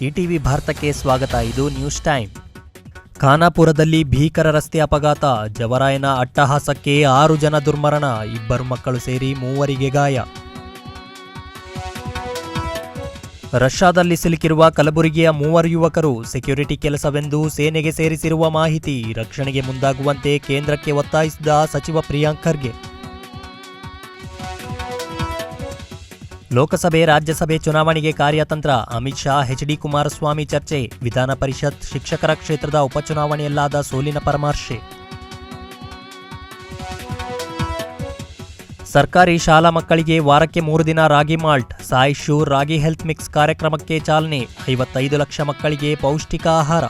ETV ಭಾರತಕ್ಕೆ ಸ್ವಾಗತ. ಇದು ನ್ಯೂಸ್ ಟೈಮ್. ಖಾನಾಪುರದಲ್ಲಿ ಭೀಕರ ರಸ್ತೆ ಅಪಘಾತ. ಜವರಾಯನ ಅಟ್ಟಹಾಸಕ್ಕೆ ಆರು ಜನ ದುರ್ಮರಣ. ಇಬ್ಬರು ಮಕ್ಕಳು ಸೇರಿ ಮೂವರಿಗೆ ಗಾಯ. ರಷ್ಯಾದಲ್ಲಿ ಸಿಲುಕಿರುವ ಕಲಬುರಗಿಯ ಮೂವರು ಯುವಕರು ಸೆಕ್ಯೂರಿಟಿ ಕೆಲಸವೆಂದು ಸೇನೆಗೆ ಸೇರಿಸಿರುವ ಮಾಹಿತಿ ರಕ್ಷಣೆಗೆ ಮುಂದಾಗುವಂತೆ ಕೇಂದ್ರಕ್ಕೆ ಒತ್ತಾಯಿಸಿದ ಸಚಿವ ಪ್ರಿಯಾಂಕ್ ಖರ್ಗೆ. ಲೋಕಸಭೆ, ರಾಜ್ಯಸಭೆ ಚುನಾವಣೆಗೆ ಕಾರ್ಯತಂತ್ರ, ಅಮಿತ್ ಶಾ ಎಚ್ಡಿ ಕುಮಾರಸ್ವಾಮಿ ಚರ್ಚೆ, ವಿಧಾನ ಪರಿಷತ್ ಶಿಕ್ಷಕರ ಕ್ಷೇತ್ರದ ಉಪಚುನಾವಣೆಯಲ್ಲಾದ ಸೋಲಿನ ಪರಾಮರ್ಶೆ. ಸರ್ಕಾರಿ ಶಾಲಾ ಮಕ್ಕಳಿಗೆ ವಾರಕ್ಕೆ ಮೂರು ದಿನ ರಾಗಿ ಮಾಲ್ಟ್, ಸಾಯಿ ಶೂರ್ ರಾಗಿ ಹೆಲ್ತ್ ಮಿಕ್ಸ್ ಕಾರ್ಯಕ್ರಮಕ್ಕೆ ಚಾಲನೆ, ಐವತ್ತೈದು ಲಕ್ಷ ಮಕ್ಕಳಿಗೆ ಪೌಷ್ಟಿಕ ಆಹಾರ.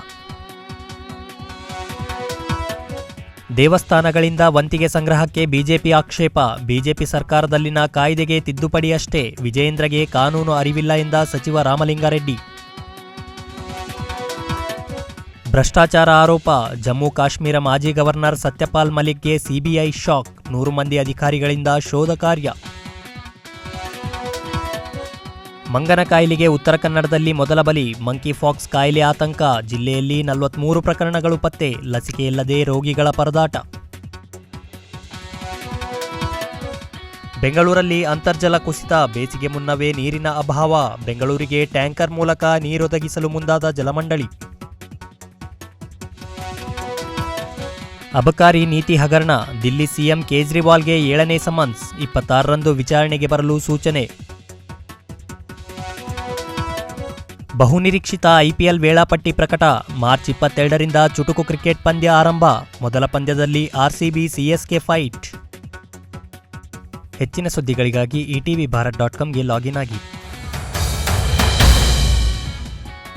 ದೇವಸ್ಥಾನಗಳಿಂದ ವಂತಿಗೆ ಸಂಗ್ರಹಕ್ಕೆ ಬಿಜೆಪಿ ಆಕ್ಷೇಪ. ಬಿಜೆಪಿ ಸರ್ಕಾರದಲ್ಲಿನ ಕಾಯ್ದೆಗೆ ತಿದ್ದುಪಡಿಯಷ್ಟೇ ವಿಜಯೇಂದ್ರಗೆ ಕಾನೂನು ಅರಿವಿಲ್ಲ ಎಂದ ಸಚಿವ ರಾಮಲಿಂಗಾರೆಡ್ಡಿ. ಭ್ರಷ್ಟಾಚಾರ ಆರೋಪ, ಜಮ್ಮು ಕಾಶ್ಮೀರ ಮಾಜಿ ಗವರ್ನರ್ ಸತ್ಯಪಾಲ್ ಮಲಿಕ್ಗೆ ಸಿಬಿಐ ಶಾಕ್, ನೂರು ಮಂದಿ ಅಧಿಕಾರಿಗಳಿಂದ ಶೋಧ ಕಾರ್ಯ. ಮಂಗನ ಕಾಯಿಲೆಗೆ ಉತ್ತರ ಕನ್ನಡದಲ್ಲಿ ಮೊದಲ ಬಲಿ. ಮಂಕಿ ಫಾಕ್ಸ್ ಕಾಯಿಲೆ ಆತಂಕ. ಜಿಲ್ಲೆಯಲ್ಲಿ ನಲವತ್ಮೂರು ಪ್ರಕರಣಗಳು ಪತ್ತೆ. ಲಸಿಕೆಯಿಲ್ಲದೆ ರೋಗಿಗಳ ಪರದಾಟ. ಬೆಂಗಳೂರಲ್ಲಿ ಅಂತರ್ಜಲ ಕುಸಿತ. ಬೇಸಿಗೆ ಮುನ್ನವೇ ನೀರಿನ ಅಭಾವ. ಬೆಂಗಳೂರಿಗೆ ಟ್ಯಾಂಕರ್ ಮೂಲಕ ನೀರೊದಗಿಸಲು ಮುಂದಾದ ಜಲಮಂಡಳಿ. ಅಬಕಾರಿ ನೀತಿ ಹಗರಣ. ದಿಲ್ಲಿ ಸಿಎಂ ಕೇಜ್ರಿವಾಲ್ಗೆ ಏಳನೇ ಸಮನ್ಸ್. ಇಪ್ಪತ್ತಾರರಂದು ವಿಚಾರಣೆಗೆ ಬರಲು ಸೂಚನೆ. ಬಹುನಿರೀಕ್ಷಿತ ಐಪಿಎಲ್ ವೇಳಾಪಟ್ಟಿ ಪ್ರಕಟ. ಮಾರ್ಚ್ ಇಪ್ಪತ್ತೆರಡರಿಂದ ಚುಟುಕು ಕ್ರಿಕೆಟ್ ಪಂದ್ಯ ಆರಂಭ. ಮೊದಲ ಪಂದ್ಯದಲ್ಲಿ ಆರ್ಸಿಬಿ ಸಿಎಸ್ಕೆ ಫೈಟ್. ಹೆಚ್ಚಿನ ಸುದ್ದಿಗಳಿಗಾಗಿ ಇಟಿವಿ ಭಾರತ್ ಡಾಟ್ ಕಾಮ್ಗೆ ಲಾಗಿನ್ ಆಗಿ.